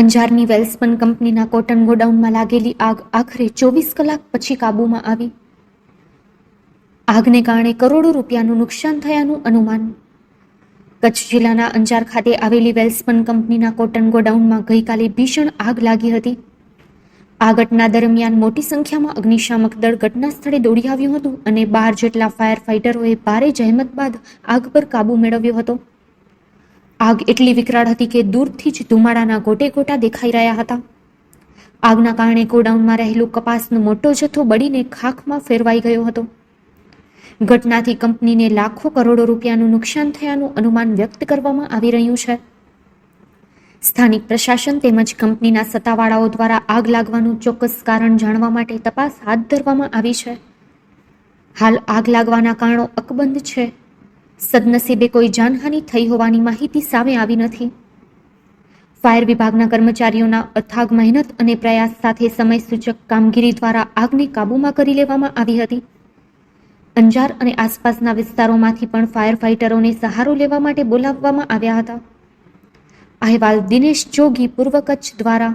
અંજારની વેલ્સપન કંપનીના કોટન ગોડાઉનમાં લાગેલી આગ આખરે ચોવીસ કલાક પછી કાબૂમાં આવી. આગને કારણે કરોડો રૂપિયાનું નુકસાન થયાનું અનુમાન. કચ્છ જિલ્લાના અંજાર ખાતે આવેલી વેલ્સપન કંપનીના કોટન ગોડાઉનમાં ગઈકાલે ભીષણ આગ લાગી હતી. આ ઘટના દરમિયાન મોટી સંખ્યામાં અગ્નિશામક દળ ઘટના સ્થળે દોડી આવ્યું હતું અને બાર જેટલા ફાયર ફાઇટરોએ ભારે જહેમત બાદ આગ પર કાબૂ મેળવ્યો હતો. આગ એટલી વિકરાળ હતી કે દૂરથી જ ધુમાડાના ગોટે ગોટા દેખાઈ રહ્યા હતા. આગના કારણે ગોડાઉનમાં રહેલું કપાસનો મોટો જથ્થો બળીને ખાખમાં ફેરવાઈ ગયો હતો. ઘટનાથી કંપનીને લાખો કરોડો રૂપિયાનું નુકસાન થયાનું અનુમાન વ્યક્ત કરવામાં આવી રહ્યું છે. સ્થાનિક પ્રશાસન તેમજ કંપનીના સત્તાવાળાઓ દ્વારા આગ લાગવાનું ચોક્કસ કારણ જાણવા માટે તપાસ હાથ ધરવામાં આવી છે. હાલ આગ લાગવાના કારણો અકબંધ છે. સદનસીબે કોઈ જાનહાનિ થઈ હોવાની માહિતી સામે આવી નથી. ફાયર વિભાગના કર્મચારીઓના અથાગ મહેનત અને પ્રયાસ સાથે સમયસૂચક કામગીરી દ્વારા આગને કાબૂમાં કરી લેવામાં આવી હતી. અંજાર અને આસપાસના વિસ્તારોમાંથી પણ ફાયર ફાઇટરોને સહારો લેવા માટે બોલાવવામાં આવ્યા હતા. અહેવાલ દિનેશ જોગી, પૂર્વ કચ્છ દ્વારા